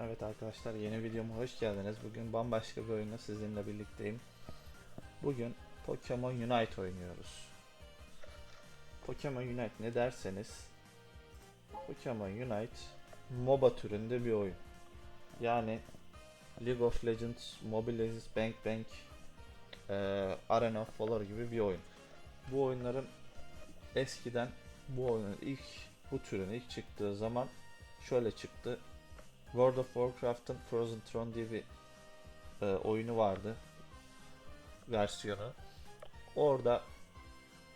Evet arkadaşlar yeni videoma hoş geldiniz. Bugün bambaşka bir oyunla sizinle birlikteyim. Bugün Pokemon Unite oynuyoruz. Pokemon Unite ne derseniz Pokemon Unite MOBA türünde bir oyun. Yani League of Legends, Mobile Legends, Bank Bank, eee Arena of Valor gibi bir oyun. Bu oyunların eskiden bu oyunun ilk bu türün ilk çıktığı zaman şöyle çıktı. World of Warcraft'ın Frozen Throne diye bir e, oyunu vardı. Versiyonu. Orada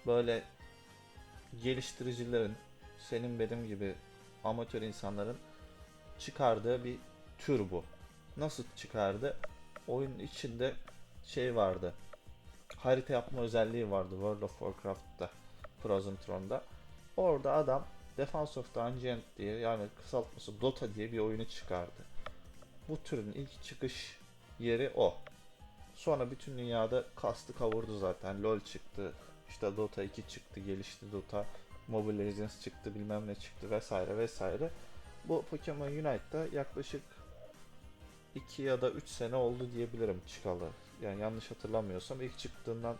böyle geliştiricilerin senin benim gibi amatör insanların çıkardığı bir tür bu. Nasıl çıkardı? Oyunun içinde şey vardı. Harita yapma özelliği vardı World of Warcraft'ta. Frozen Throne'da. Orada adam Defense of Unchained diye yani kısaltması Dota diye bir oyunu çıkardı. Bu türün ilk çıkış yeri o. Sonra bütün dünyada kastı kavurdu zaten. LoL çıktı, işte Dota 2 çıktı, gelişti Dota, Mobile Legends çıktı, bilmem ne çıktı vesaire vesaire. Bu Pokemon Unite'da yaklaşık 2 ya da 3 sene oldu diyebilirim çıkalı. Yani yanlış hatırlamıyorsam ilk çıktığından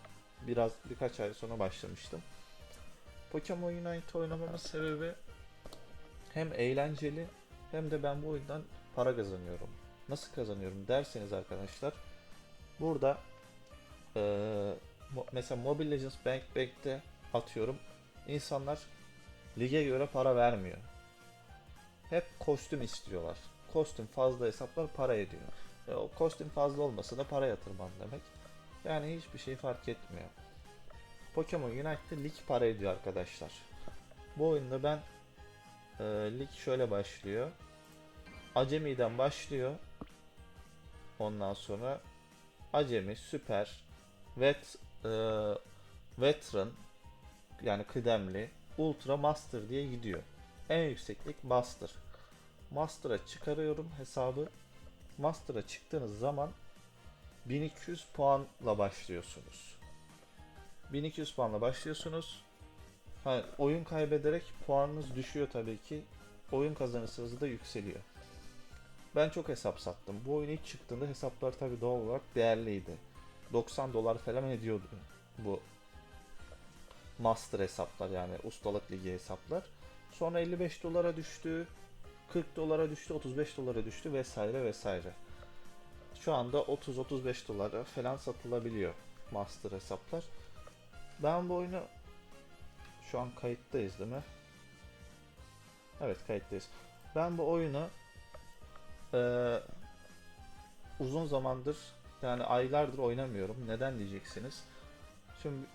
biraz birkaç ay sonra başlamıştım. Pokemon Unite oynamamın sebebi hem eğlenceli hem de ben bu oyundan para kazanıyorum. Nasıl kazanıyorum derseniz arkadaşlar burada mo- mesela Mobile Legends Bank Bank'te atıyorum insanlar lige göre para vermiyor. Hep kostüm istiyorlar. Kostüm fazla hesaplar para ediyor. E, o kostüm fazla olmasa da para yatırman demek. Yani hiçbir şey fark etmiyor. Pokemon Unite'de lig para ediyor arkadaşlar. Bu oyunda ben e, lig şöyle başlıyor. Acemi'den başlıyor. Ondan sonra Acemi, Süper, Vet, e, Veteran yani kıdemli, Ultra Master diye gidiyor. En yükseklik Master. Master'a çıkarıyorum hesabı. Master'a çıktığınız zaman 1200 puanla başlıyorsunuz. 1200 puanla başlıyorsunuz. Ha, oyun kaybederek puanınız düşüyor tabii ki. Oyun kazanırsanız da yükseliyor. Ben çok hesap sattım. Bu oyun ilk çıktığında hesaplar tabii doğal olarak değerliydi. 90 dolar falan ediyordu bu master hesaplar yani ustalık ligi hesaplar. Sonra 55 dolara düştü, 40 dolara düştü, 35 dolara düştü vesaire vesaire. Şu anda 30-35 dolara falan satılabiliyor master hesaplar. Ben bu oyunu şu an kayıttayız değil mi? Evet kayıttayız. Ben bu oyunu eee, uzun zamandır yani aylardır oynamıyorum. Neden diyeceksiniz? Şimdi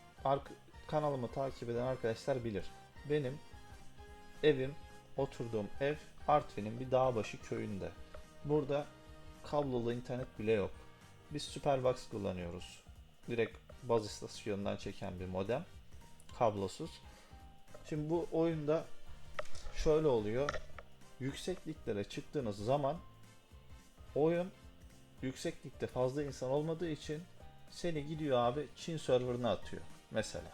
kanalımı takip eden arkadaşlar bilir. Benim evim, oturduğum ev Artvin'in bir dağ başı köyünde. Burada kablolu internet bile yok. Biz Superbox kullanıyoruz. Direkt baz istasyonundan çeken bir modem. Kablosuz. Şimdi bu oyunda şöyle oluyor. Yüksekliklere çıktığınız zaman oyun yükseklikte fazla insan olmadığı için seni gidiyor abi Çin serverına atıyor mesela.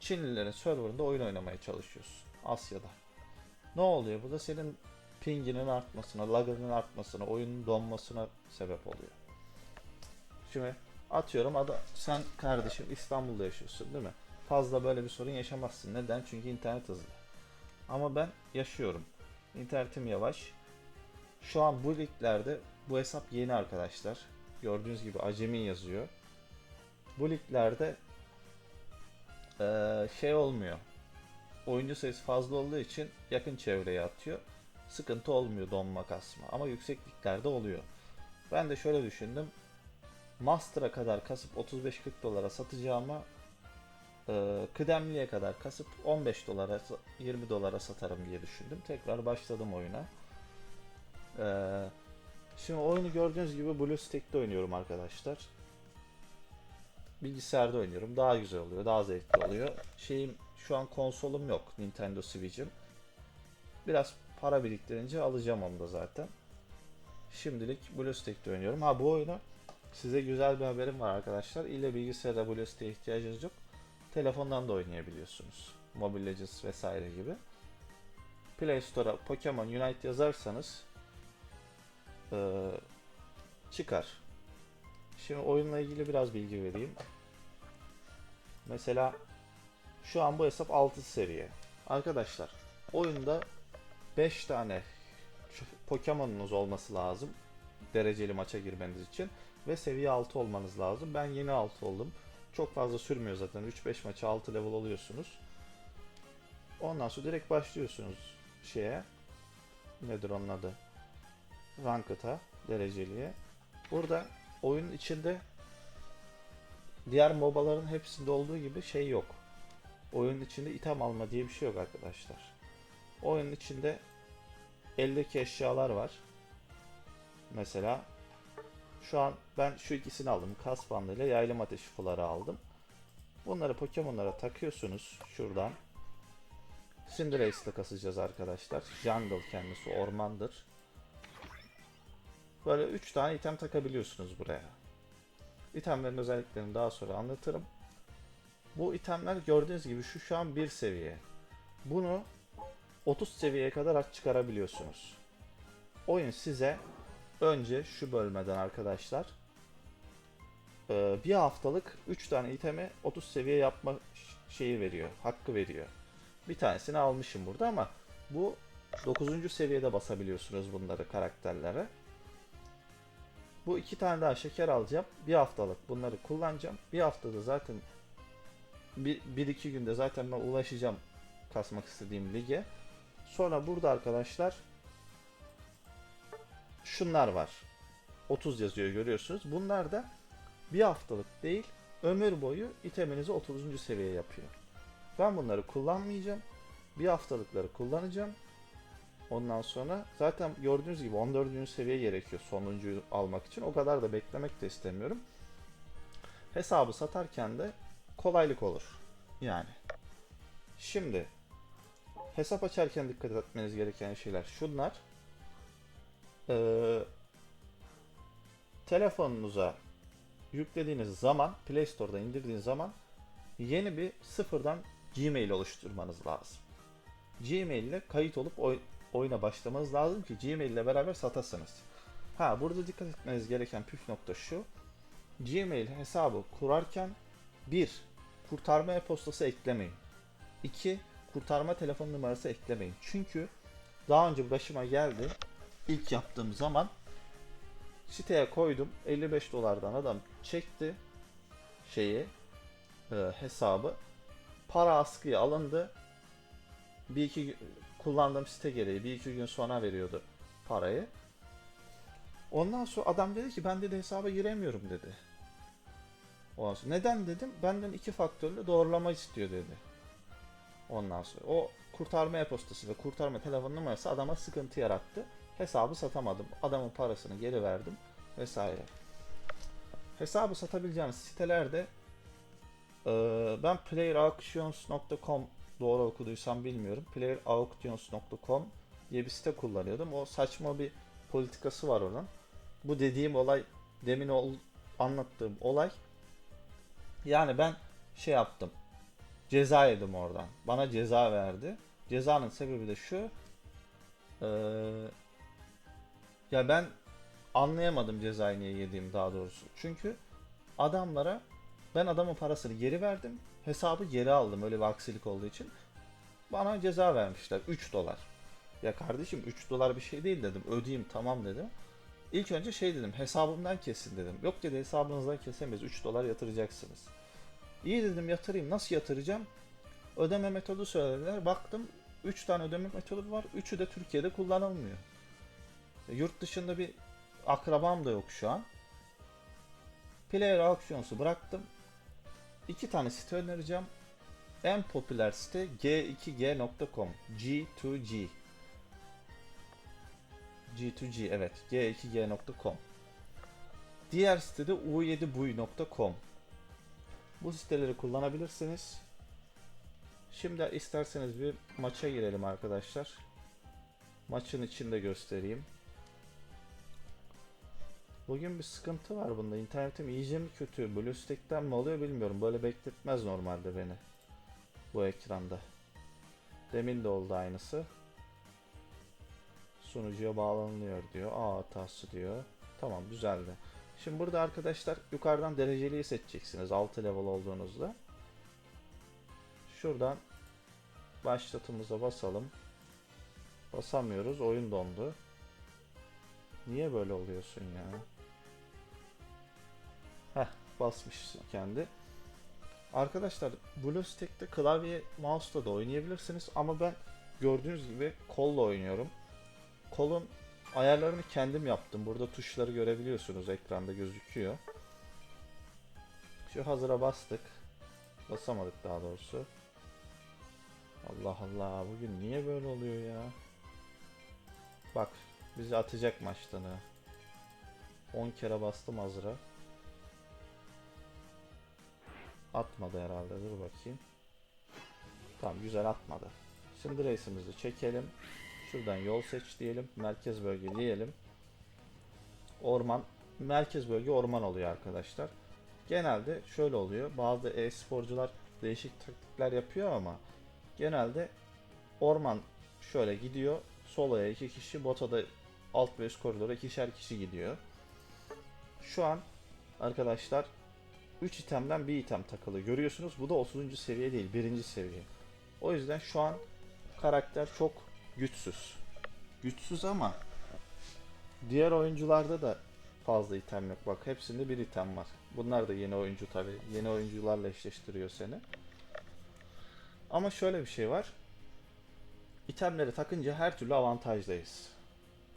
Çinlilerin serverında oyun oynamaya çalışıyorsun Asya'da. Ne oluyor? Bu da senin pinginin artmasına, lagının artmasına, oyunun donmasına sebep oluyor. Şimdi atıyorum ada sen kardeşim İstanbul'da yaşıyorsun değil mi? Fazla böyle bir sorun yaşamazsın. Neden? Çünkü internet hızlı. Ama ben yaşıyorum. İnternetim yavaş. Şu an bu liglerde bu hesap yeni arkadaşlar. Gördüğünüz gibi acemi yazıyor. Bu liglerde eee, şey olmuyor. Oyuncu sayısı fazla olduğu için yakın çevreye atıyor. Sıkıntı olmuyor donma kasma. Ama yüksekliklerde oluyor. Ben de şöyle düşündüm. Master'a kadar kasıp 35-40 dolara satacağıma e, kıdemliye kadar kasıp 15 dolara 20 dolara satarım diye düşündüm. Tekrar başladım oyuna. E, şimdi oyunu gördüğünüz gibi BlueStack'te oynuyorum arkadaşlar. Bilgisayarda oynuyorum. Daha güzel oluyor. Daha zevkli oluyor. Şeyim şu an konsolum yok. Nintendo Switch'im. Biraz para biriktirince alacağım onu da zaten. Şimdilik BlueStack'te oynuyorum. Ha bu oyunu size güzel bir haberim var arkadaşlar. İlle bilgisayarda BlueStack'e ihtiyacınız yok. Telefondan da oynayabiliyorsunuz. Mobile Legends vesaire gibi. Play Store'a Pokemon Unite yazarsanız Ee, çıkar. Şimdi oyunla ilgili biraz bilgi vereyim. Mesela şu an bu hesap 6 seviye. Arkadaşlar oyunda 5 tane Pokemon'unuz olması lazım. Dereceli maça girmeniz için. Ve seviye 6 olmanız lazım. Ben yeni 6 oldum. Çok fazla sürmüyor zaten. 3-5 maça 6 level oluyorsunuz. Ondan sonra direkt başlıyorsunuz şeye. Nedir onun adı? Ranked'a, dereceliye. Burada oyunun içinde diğer MOBA'ların hepsinde olduğu gibi şey yok. Oyunun içinde item alma diye bir şey yok arkadaşlar. Oyunun içinde eldeki eşyalar var. Mesela şu an ben şu ikisini aldım. Kas bandı ile yaylım ateşi fuları aldım. Bunları Pokemon'lara takıyorsunuz şuradan. Cinderace ile kasacağız arkadaşlar. Jungle kendisi ormandır. Böyle 3 tane item takabiliyorsunuz buraya. İtemlerin özelliklerini daha sonra anlatırım. Bu itemler gördüğünüz gibi şu şu an bir seviye. Bunu 30 seviyeye kadar aç çıkarabiliyorsunuz. Oyun size önce şu bölmeden arkadaşlar e, bir haftalık 3 tane itemi 30 seviye yapma şeyi veriyor, hakkı veriyor. Bir tanesini almışım burada ama bu 9. seviyede basabiliyorsunuz bunları karakterlere. Bu iki tane daha şeker alacağım. Bir haftalık bunları kullanacağım. Bir haftada zaten bir, bir iki günde zaten ben ulaşacağım kasmak istediğim lige. Sonra burada arkadaşlar şunlar var. 30 yazıyor görüyorsunuz. Bunlar da bir haftalık değil ömür boyu iteminizi 30. seviye yapıyor. Ben bunları kullanmayacağım. Bir haftalıkları kullanacağım. Ondan sonra zaten gördüğünüz gibi 14. seviye gerekiyor sonuncuyu almak için. O kadar da beklemek de istemiyorum. Hesabı satarken de kolaylık olur. Yani. Şimdi hesap açarken dikkat etmeniz gereken şeyler şunlar. Ee, telefonunuza yüklediğiniz zaman Play Store'da indirdiğiniz zaman yeni bir sıfırdan Gmail oluşturmanız lazım. Gmail ile kayıt olup oy- oyuna başlamanız lazım ki Gmail ile beraber satasınız. Ha burada dikkat etmeniz gereken püf nokta şu. Gmail hesabı kurarken bir kurtarma e-postası eklemeyin. 2 kurtarma telefon numarası eklemeyin. Çünkü daha önce başıma geldi. İlk yaptığım zaman siteye koydum. 55 dolardan adam çekti şeyi e, hesabı. Para askıya alındı. Bir iki kullandığım site gereği bir iki gün sonra veriyordu parayı. Ondan sonra adam dedi ki ben dedi hesaba giremiyorum dedi. Ondan sonra neden dedim? Benden iki faktörlü doğrulama istiyor dedi. Ondan sonra o kurtarma e-postası ve kurtarma telefon numarası adama sıkıntı yarattı. Hesabı satamadım. Adamın parasını geri verdim vesaire. Hesabı satabileceğiniz sitelerde eee, ben playerauctions.com doğru okuduysam bilmiyorum. playerauctions.com diye bir site kullanıyordum. O saçma bir politikası var onun. Bu dediğim olay demin ol, anlattığım olay yani ben şey yaptım. Ceza yedim oradan. Bana ceza verdi. Cezanın sebebi de şu. eee, ya ben anlayamadım cezayı niye yediğim daha doğrusu. Çünkü adamlara ben adamın parasını geri verdim. Hesabı geri aldım öyle bir aksilik olduğu için. Bana ceza vermişler 3 dolar. Ya kardeşim 3 dolar bir şey değil dedim. Ödeyeyim tamam dedim. İlk önce şey dedim hesabımdan kesin dedim. Yok dedi hesabınızdan kesemeyiz 3 dolar yatıracaksınız. İyi dedim yatırayım. Nasıl yatıracağım? Ödeme metodu söylediler. Baktım 3 tane ödeme metodu var. Üçü de Türkiye'de kullanılmıyor. E, Yurt dışında bir akrabam da yok şu an. Player Auctions'u bıraktım. İki tane site önereceğim. En popüler site g2g.com. G2G. G2G evet. g2g.com. Diğer site de u7buy.com. Bu siteleri kullanabilirsiniz. Şimdi isterseniz bir maça girelim arkadaşlar. Maçın içinde göstereyim. Bugün bir sıkıntı var bunda. İnternetim iyice mi kötü? BlueStack'ten mi oluyor bilmiyorum. Böyle bekletmez normalde beni. Bu ekranda. Demin de oldu aynısı. Sunucuya bağlanılıyor diyor. A hatası diyor. Tamam güzeldi. Şimdi burada arkadaşlar yukarıdan dereceliği seçeceksiniz 6 level olduğunuzda. Şuradan başlatımıza basalım. Basamıyoruz. Oyun dondu. Niye böyle oluyorsun ya? Heh basmışsın kendi. Arkadaşlar BlueStack'te klavye mouse'la da oynayabilirsiniz ama ben gördüğünüz gibi kolla oynuyorum. Kolun ayarlarını kendim yaptım. Burada tuşları görebiliyorsunuz ekranda gözüküyor. Şu hazıra bastık. Basamadık daha doğrusu. Allah Allah bugün niye böyle oluyor ya? Bak bizi atacak maçtan ha. 10 kere bastım hazıra. Atmadı herhalde dur bakayım. Tamam güzel atmadı. Şimdi reisimizi çekelim. Şuradan yol seç diyelim. Merkez bölge diyelim. Orman. Merkez bölge orman oluyor arkadaşlar. Genelde şöyle oluyor. Bazı e-sporcular değişik taktikler yapıyor ama genelde orman şöyle gidiyor. Soloya iki kişi, bota da alt ve üst koridora ikişer kişi gidiyor. Şu an arkadaşlar 3 itemden bir item takılı. Görüyorsunuz bu da 30. seviye değil, 1. seviye. O yüzden şu an karakter çok güçsüz. Güçsüz ama diğer oyuncularda da fazla item yok. Bak hepsinde bir item var. Bunlar da yeni oyuncu tabi. Yeni oyuncularla eşleştiriyor seni. Ama şöyle bir şey var. İtemleri takınca her türlü avantajdayız.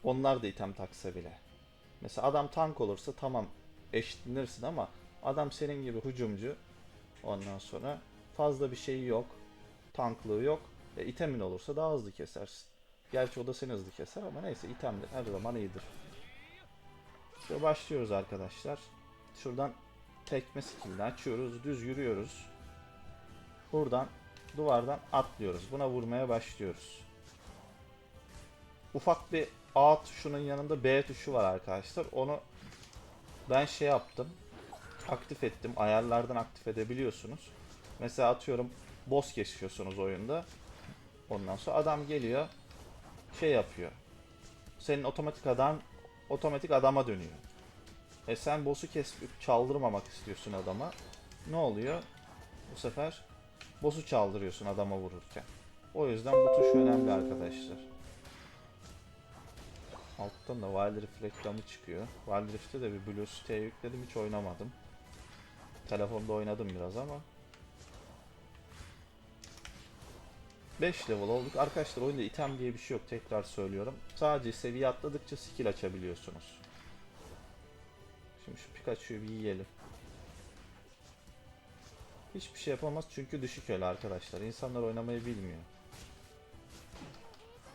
Onlar da item taksa bile. Mesela adam tank olursa tamam eşitlenirsin ama adam senin gibi hücumcu ondan sonra fazla bir şey yok. Tanklığı yok. E, itemin olursa daha hızlı kesersin. Gerçi o da seni hızlı keser ama neyse itemler her zaman iyidir. İşte başlıyoruz arkadaşlar. Şuradan tekme skillini açıyoruz. Düz yürüyoruz. Buradan duvardan atlıyoruz. Buna vurmaya başlıyoruz. Ufak bir A tuşunun yanında B tuşu var arkadaşlar. Onu ben şey yaptım. Aktif ettim. Ayarlardan aktif edebiliyorsunuz. Mesela atıyorum boss geçiyorsunuz oyunda. Ondan sonra adam geliyor. Şey yapıyor. Senin otomatik adam otomatik adama dönüyor. E sen boss'u kesip çaldırmamak istiyorsun adama. Ne oluyor? Bu sefer boss'u çaldırıyorsun adama vururken. O yüzden bu tuş önemli arkadaşlar. Alttan da Wild Rift reklamı çıkıyor. Wild Rift'te de bir Blue Stack'e yükledim hiç oynamadım. Telefonda oynadım biraz ama 5 level olduk. Arkadaşlar oyunda item diye bir şey yok tekrar söylüyorum. Sadece seviye atladıkça skill açabiliyorsunuz. Şimdi şu Pikachu'yu bir yiyelim. Hiçbir şey yapamaz çünkü düşük öyle arkadaşlar. İnsanlar oynamayı bilmiyor.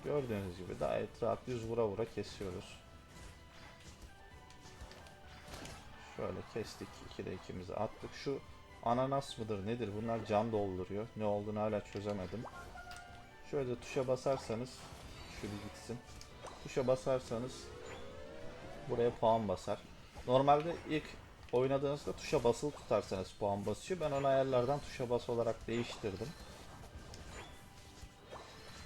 Gördüğünüz gibi gayet rahat yüz vura vura kesiyoruz. Şöyle kestik. 2'de ikimizi attık. Şu ananas mıdır nedir? Bunlar can dolduruyor. Ne olduğunu hala çözemedim. Şöyle tuşa basarsanız şu bir gitsin. Tuşa basarsanız buraya puan basar. Normalde ilk oynadığınızda tuşa basılı tutarsanız puan basıyor. Ben onu ayarlardan tuşa bas olarak değiştirdim.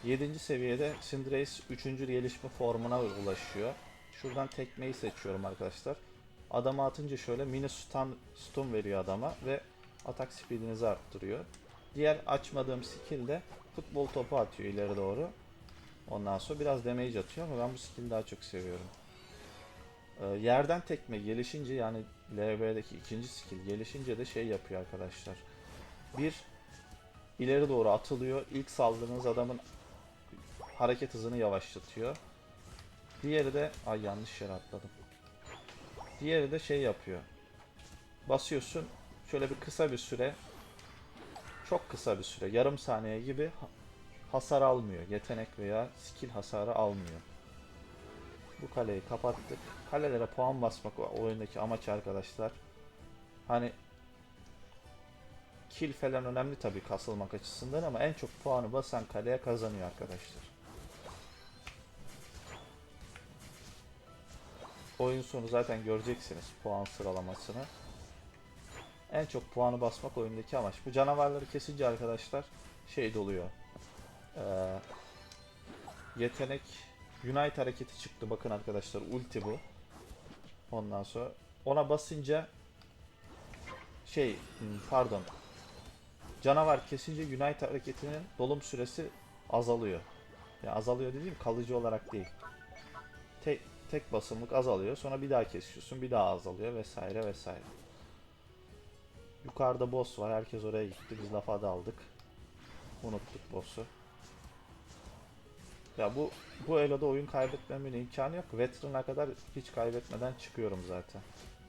7. seviyede Cinderace 3. gelişme formuna ulaşıyor. Şuradan tekmeyi seçiyorum arkadaşlar. Adama atınca şöyle mini stun, stun veriyor adama ve atak speedinizi arttırıyor. Diğer açmadığım skill de futbol topu atıyor ileri doğru. Ondan sonra biraz damage atıyor ama ben bu skill'i daha çok seviyorum. Ee, yerden tekme gelişince yani LV'deki ikinci skill gelişince de şey yapıyor arkadaşlar. Bir ileri doğru atılıyor. İlk saldırdığınız adamın hareket hızını yavaşlatıyor. Diğeri de ay yanlış yere atladım. Diğeri de şey yapıyor. Basıyorsun şöyle bir kısa bir süre çok kısa bir süre yarım saniye gibi ha- hasar almıyor. Yetenek veya skill hasarı almıyor. Bu kaleyi kapattık. Kalelere puan basmak o oyundaki amaç arkadaşlar. Hani kill falan önemli tabii kasılmak açısından ama en çok puanı basan kaleye kazanıyor arkadaşlar. Oyun sonu zaten göreceksiniz puan sıralamasını. En çok puanı basmak oyundaki amaç. Bu canavarları kesince arkadaşlar şey doluyor. Ee, yetenek Unite hareketi çıktı. Bakın arkadaşlar ulti bu. Ondan sonra ona basınca şey hmm, pardon canavar kesince Unite hareketinin dolum süresi azalıyor. Yani azalıyor dediğim kalıcı olarak değil. Tek, basımlık azalıyor. Sonra bir daha kesiyorsun. Bir daha azalıyor vesaire vesaire. Yukarıda boss var. Herkes oraya gitti. Biz lafa daldık. Unuttuk boss'u. Ya bu bu eloda oyun kaybetmemin imkanı yok. Veteran'a kadar hiç kaybetmeden çıkıyorum zaten.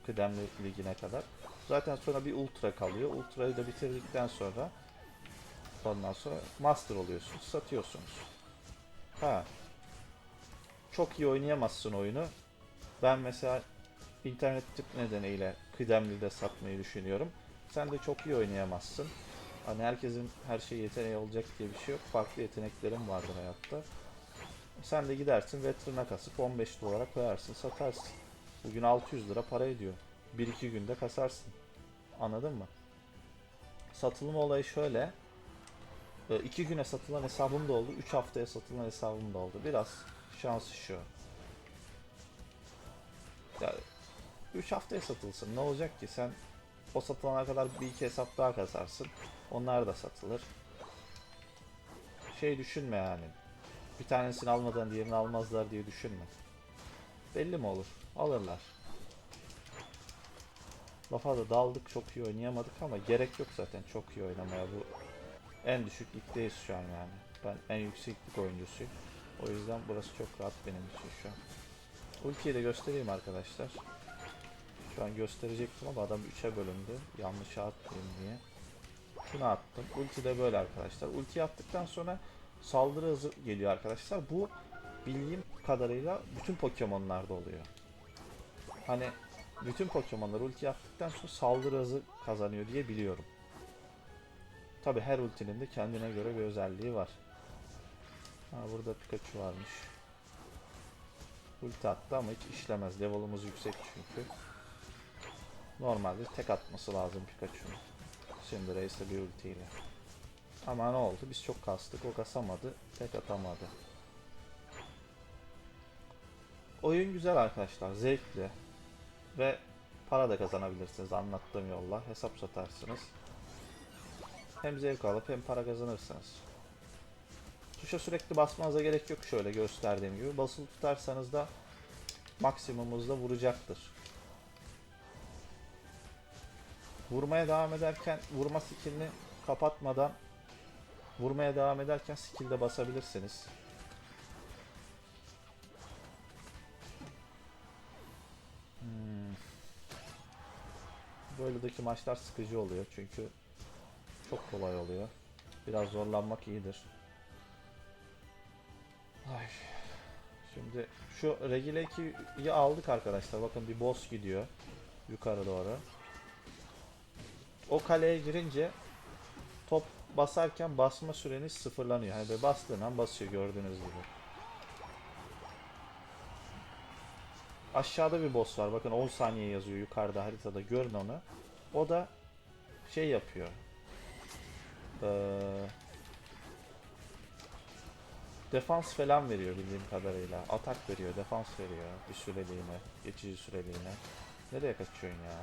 Kıdemli ligine kadar. Zaten sonra bir ultra kalıyor. Ultra'yı da bitirdikten sonra ondan sonra master oluyorsunuz. Satıyorsunuz. Ha. Çok iyi oynayamazsın oyunu. Ben mesela internet tip nedeniyle kıdemli de satmayı düşünüyorum. Sen de çok iyi oynayamazsın. Hani herkesin her şey yeteneği olacak diye bir şey yok. Farklı yeteneklerim vardır hayatta. Sen de gidersin veterana kasıp 15 dolara koyarsın satarsın. Bugün 600 lira para ediyor. 1-2 günde kasarsın. Anladın mı? Satılma olayı şöyle. 2 güne satılan hesabım da oldu. 3 haftaya satılan hesabım da oldu. Biraz şans şu. Ya 3 haftaya satılsın. Ne olacak ki? Sen o satılana kadar bir iki hesap daha kasarsın. Onlar da satılır. Şey düşünme yani. Bir tanesini almadan diğerini almazlar diye düşünme. Belli mi olur? Alırlar. Lafa da daldık çok iyi oynayamadık ama gerek yok zaten çok iyi oynamaya bu en düşük ligdeyiz şu an yani. Ben en yüksek lig oyuncusuyum. O yüzden burası çok rahat benim için şu an. Ultiyi de göstereyim arkadaşlar. Şu an gösterecektim ama adam 3'e bölündü. Yanlış atmayayım diye. Şunu attım. Ulti de böyle arkadaşlar. Ulti attıktan sonra saldırı hızı geliyor arkadaşlar. Bu bildiğim kadarıyla bütün Pokemon'larda oluyor. Hani bütün Pokemon'lar ulti attıktan sonra saldırı hızı kazanıyor diye biliyorum. Tabi her ultinin de kendine göre bir özelliği var. Ha burada Pikachu varmış. Ulti attı ama hiç işlemez. Level'ımız yüksek çünkü. Normalde tek atması lazım Pikachu'nun. Şimdi Reis'e bir ultiyle. Ama ne oldu? Biz çok kastık. O kasamadı. Tek atamadı. Oyun güzel arkadaşlar. Zevkli. Ve para da kazanabilirsiniz anlattığım yolla. Hesap satarsınız. Hem zevk alıp hem para kazanırsınız. Tuşa sürekli basmanıza gerek yok şöyle gösterdiğim gibi. Basılı tutarsanız da maksimumuzda vuracaktır. Vurmaya devam ederken vurma skillini kapatmadan vurmaya devam ederken skill'de basabilirsiniz. Hmm. Böyle'deki maçlar sıkıcı oluyor çünkü çok kolay oluyor. Biraz zorlanmak iyidir. Ay. Şimdi şu Regile 2'yi aldık arkadaşlar. Bakın bir boss gidiyor. Yukarı doğru. O kaleye girince top basarken basma süreniz sıfırlanıyor. Hani böyle bastığın an basıyor gördüğünüz gibi. Aşağıda bir boss var. Bakın 10 saniye yazıyor yukarıda haritada. Görün onu. O da şey yapıyor. Ee, defans falan veriyor bildiğim kadarıyla. Atak veriyor, defans veriyor bir süreliğine, geçici süreliğine. Nereye kaçıyorsun ya?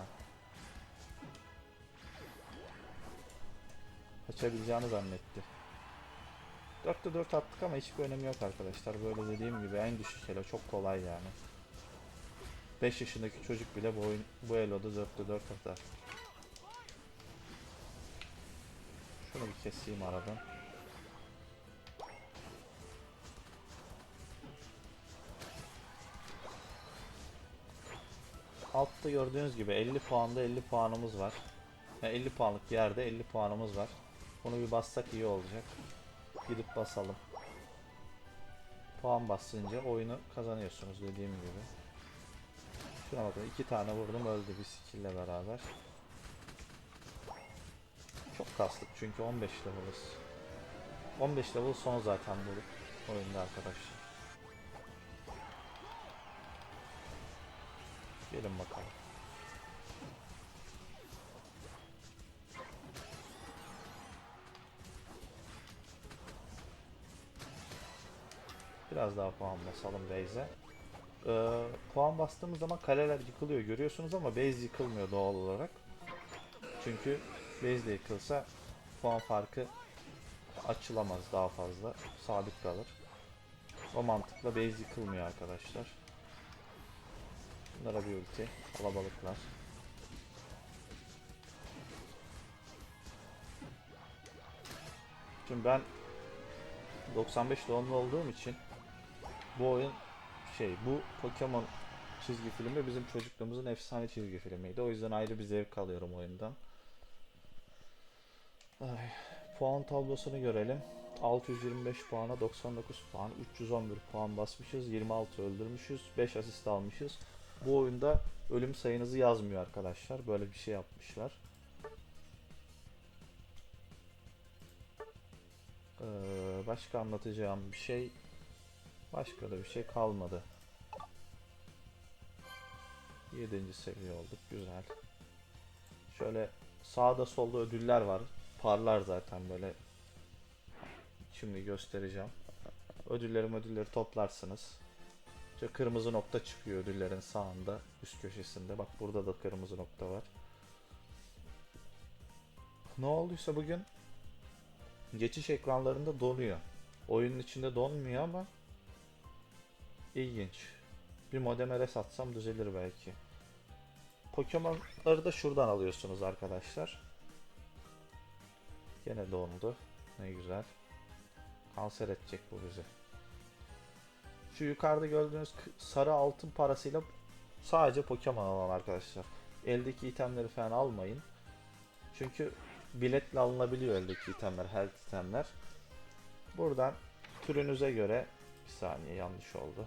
Kaçabileceğini zannetti. 4'te 4 attık ama hiçbir önemi yok arkadaşlar. Böyle dediğim gibi en düşük elo çok kolay yani. 5 yaşındaki çocuk bile bu oyun bu eloda 4'te 4 atar. Şunu bir keseyim aradan. Altta gördüğünüz gibi 50 puanda 50 puanımız var. Yani 50 puanlık yerde 50 puanımız var. Bunu bir bassak iyi olacak. Gidip basalım. Puan basınca oyunu kazanıyorsunuz dediğim gibi. Şuna bakın iki tane vurdum öldü bir skill ile beraber. Çok kastık çünkü 15 level'ız. 15 level son zaten bu oyunda arkadaşlar. Gelin bakalım. Biraz daha puan basalım base'e. Ee, puan bastığımız zaman kaleler yıkılıyor görüyorsunuz ama base yıkılmıyor doğal olarak. Çünkü base de yıkılsa puan farkı açılamaz daha fazla. Sabit kalır. O mantıkla base yıkılmıyor arkadaşlar. Bunlara bir ulti. Kalabalıklar. Şimdi ben 95 doğumlu olduğum için bu oyun şey bu Pokemon çizgi filmi bizim çocukluğumuzun efsane çizgi filmiydi. O yüzden ayrı bir zevk alıyorum oyundan. Ay, puan tablosunu görelim. 625 puana 99 puan, 311 puan basmışız, 26 öldürmüşüz, 5 asist almışız. Bu oyunda ölüm sayınızı yazmıyor arkadaşlar. Böyle bir şey yapmışlar. Ee, başka anlatacağım bir şey başka da bir şey kalmadı. 7. seviye olduk. Güzel. Şöyle sağda solda ödüller var. Parlar zaten böyle. Şimdi göstereceğim. Ödülleri ödülleri toplarsınız. İşte kırmızı nokta çıkıyor ödüllerin sağında üst köşesinde. Bak burada da kırmızı nokta var. Ne olduysa bugün geçiş ekranlarında donuyor. Oyunun içinde donmuyor ama ilginç. Bir modeme res atsam düzelir belki. Pokemon'ları da şuradan alıyorsunuz arkadaşlar. Gene dondu. Ne güzel. Kanser edecek bu bizi. Şu yukarıda gördüğünüz sarı altın parasıyla sadece Pokemon alan arkadaşlar. Eldeki itemleri falan almayın. Çünkü biletle alınabiliyor eldeki itemler, health itemler. Buradan türünüze göre bir saniye yanlış oldu.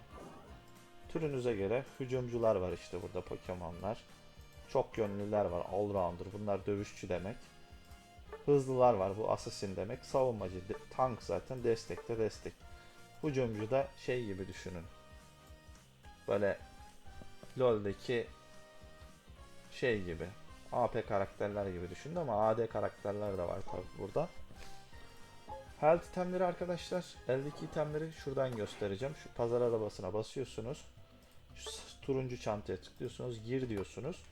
Türünüze göre hücumcular var işte burada Pokemon'lar. Çok yönlüler var, allrounder. Bunlar dövüşçü demek. Hızlılar var, bu assassin demek. Savunmacı, de- tank zaten destekte destek. Hücumcu da şey gibi düşünün. Böyle LoL'deki şey gibi. AP karakterler gibi düşünün ama AD karakterler de var tabi burada. Health itemleri arkadaşlar, eldeki itemleri şuradan göstereceğim. Şu pazar arabasına basıyorsunuz. Şu turuncu çantaya tıklıyorsunuz, gir diyorsunuz.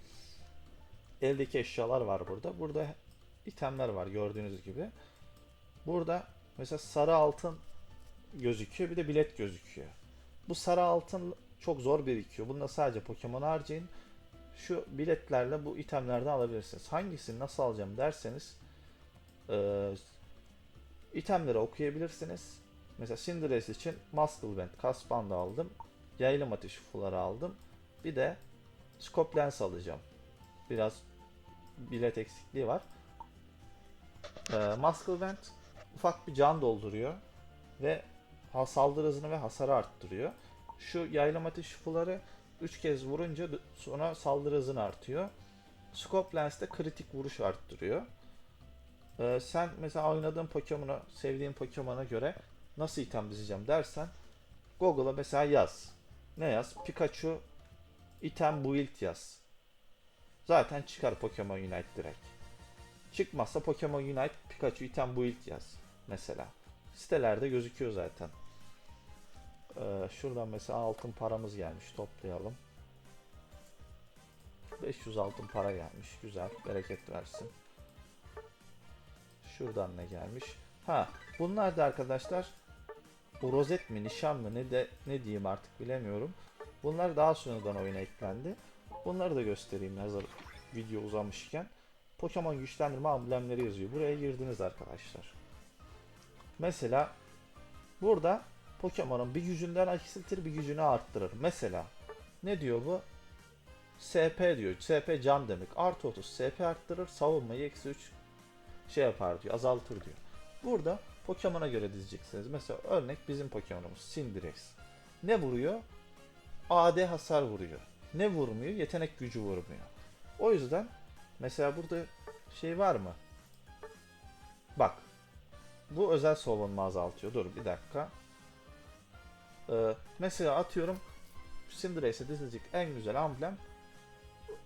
Eldeki eşyalar var burada. Burada itemler var gördüğünüz gibi. Burada mesela sarı altın gözüküyor, bir de bilet gözüküyor. Bu sarı altın çok zor birikiyor. Bunda sadece Pokemon harcayın. Şu biletlerle bu itemlerden alabilirsiniz. Hangisini nasıl alacağım derseniz eee itemleri okuyabilirsiniz. Mesela Cinderace için Muscle Band, Kas Bandı aldım. Yaylım Ateşi Fuları aldım. Bir de Scope Lens alacağım. Biraz bilet eksikliği var. Ee, Muscle Band ufak bir can dolduruyor ve saldırı hızını ve hasarı arttırıyor. Şu yaylım ateşi fuları 3 kez vurunca sonra saldırı hızın artıyor. Scope Lens de kritik vuruş arttırıyor. Ee, sen mesela oynadığın Pokemon'a, sevdiğin Pokemon'a göre nasıl item dizeceğim dersen Google'a mesela yaz. Ne yaz? Pikachu item build yaz. Zaten çıkar Pokemon Unite direkt. Çıkmazsa Pokemon Unite Pikachu item build yaz mesela. Sitelerde gözüküyor zaten. Ee, şuradan mesela altın paramız gelmiş toplayalım. 500 altın para gelmiş. Güzel. Bereket versin. Şuradan ne gelmiş? Ha, bunlar da arkadaşlar bu rozet mi, nişan mı ne de ne diyeyim artık bilemiyorum. Bunlar daha sonradan oyuna eklendi. Bunları da göstereyim hazır video uzamışken. Pokemon güçlendirme amblemleri yazıyor. Buraya girdiniz arkadaşlar. Mesela burada Pokemon'un bir gücünden eksiltir bir gücünü arttırır. Mesela ne diyor bu? SP diyor. SP can demek. Artı 30 SP arttırır. Savunmayı eksi 3 şey yapar diyor. Azaltır diyor. Burada Pokemon'a göre dizeceksiniz. Mesela örnek bizim Pokemon'umuz Cinderace. Ne vuruyor? AD hasar vuruyor. Ne vurmuyor? Yetenek gücü vurmuyor. O yüzden mesela burada şey var mı? Bak. Bu özel savunma azaltıyor. Dur bir dakika. Ee, mesela atıyorum Cinderace'e dizilecek en güzel amblem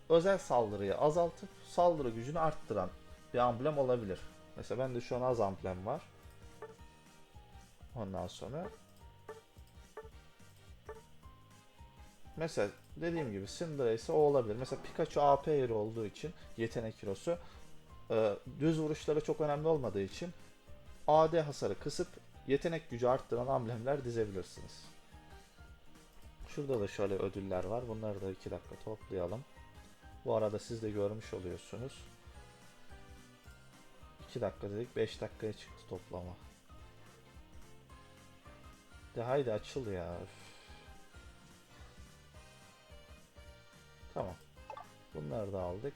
özel saldırıyı azaltıp saldırı gücünü arttıran bir amblem olabilir. Mesela bende şu an az amblem var. Ondan sonra Mesela dediğim gibi Syndra ise o olabilir. Mesela Pikachu AP yeri olduğu için yetenek kilosu e, düz vuruşları çok önemli olmadığı için AD hasarı kısıp yetenek gücü arttıran amblemler dizebilirsiniz. Şurada da şöyle ödüller var. Bunları da 2 dakika toplayalım. Bu arada siz de görmüş oluyorsunuz. 2 dakika dedik 5 dakikaya çıktı toplama. De haydi açıl ya. Tamam. Bunları da aldık.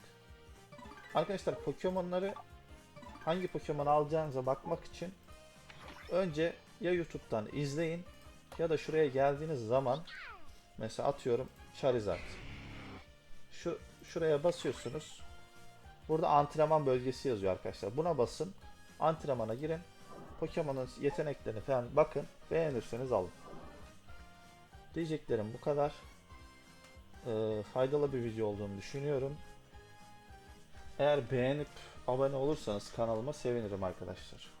Arkadaşlar Pokemon'ları hangi Pokemon alacağınıza bakmak için önce ya YouTube'dan izleyin ya da şuraya geldiğiniz zaman mesela atıyorum Charizard. Şu şuraya basıyorsunuz. Burada antrenman bölgesi yazıyor arkadaşlar. Buna basın. Antrenmana girin. Pokemon'un yeteneklerini falan bakın. Beğenirseniz alın. Diyeceklerim bu kadar. Ee, faydalı bir video olduğunu düşünüyorum. Eğer beğenip abone olursanız kanalıma sevinirim arkadaşlar.